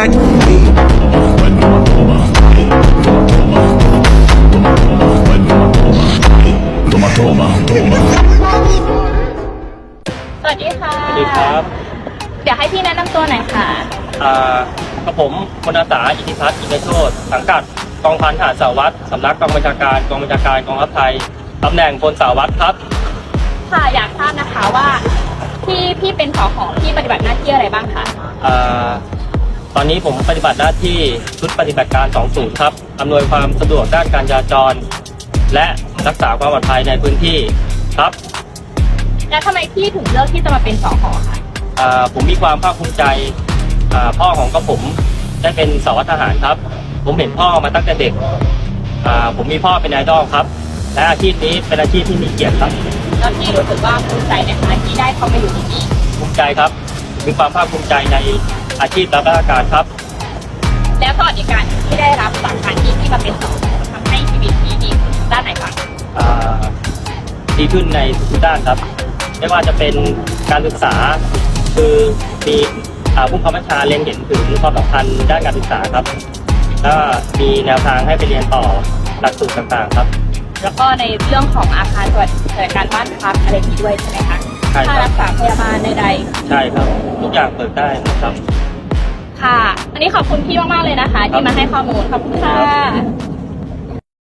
สวัสดีค่ะ สวัสดีครับ เดี๋ยวให้พี่แนะนำตัวหน่อยค่ะอ่ากับผมพลอาสาอิทธิพัฒน์อินทรโชตสังกัดกองพันทหารสารวัตรสำนักกองบัญชาการกองบัญชาการกองทัพไทยตำแหน่งพลสารวัตรครับ ค่ะอยากทราบนะคะว่า ที่พี่เป็นสอของพี่ปฏิบัติหน้าที่อะไรบ้างคะ อ่าต อนนี้ผมปฏิบัติหน้าที่ชุดปฏิบัติการ 20 ครับ อำนวยความสะดวกด้านการจราจร และรักษาความปลอดภัยในพื้นที่ครับแล้วทำไมพี่ถึงเลือกที่จะมาเป็นสอของคะอ่าผมมีความภาคภูมิใจอ่าพ่อของกับผมได้เป็นสารวัตรทหารครับ ผมเห็นพ่อมาตั้งแต่เด็กอ่าผมมีพ่อเป็นไอดอลครับ และอาชีพนี้เป็นอาชีพที่มีเกียรติครับแล้วพี่รู้สึกว่าภูมิใจไหมคะที่ได้เข้ามาอยู่ที่นี่ภูมิใจครับ มีความภาคภูมิใจใน อาชีพรับราชการครับ แล้วสวัสดิการที่ได้รับจากการที่พี่มาเป็นสอทำให้ชีวิตพี่ดีขึ้นด้านไหนบ้างอ่าดีขึ้นในทุกด้านครับ ไม่ว่าจะเป็นการศึกษา คือมีอ่าผู้บังคับบัญชาเล็งเห็นถึงความสำคัญด้านการศึกษาครับ แล้วก็มีแนวทางให้ไปเรียนต่อหลักสูตรต่างๆครับ แล้วก็ในเรื่องของอาคารสวัสดิการบ้านพักอะไรนี้ด้วยใช่ไหมคะใช่ครับ ค่ารักษาพยาบาลใดใช่ครับ ทุกอย่างเปิดได้นะครับันนี้ขอบคุณพี่มากๆเลยนะคะ ที่มาให้ข้อมูลขอบคุณค่ะ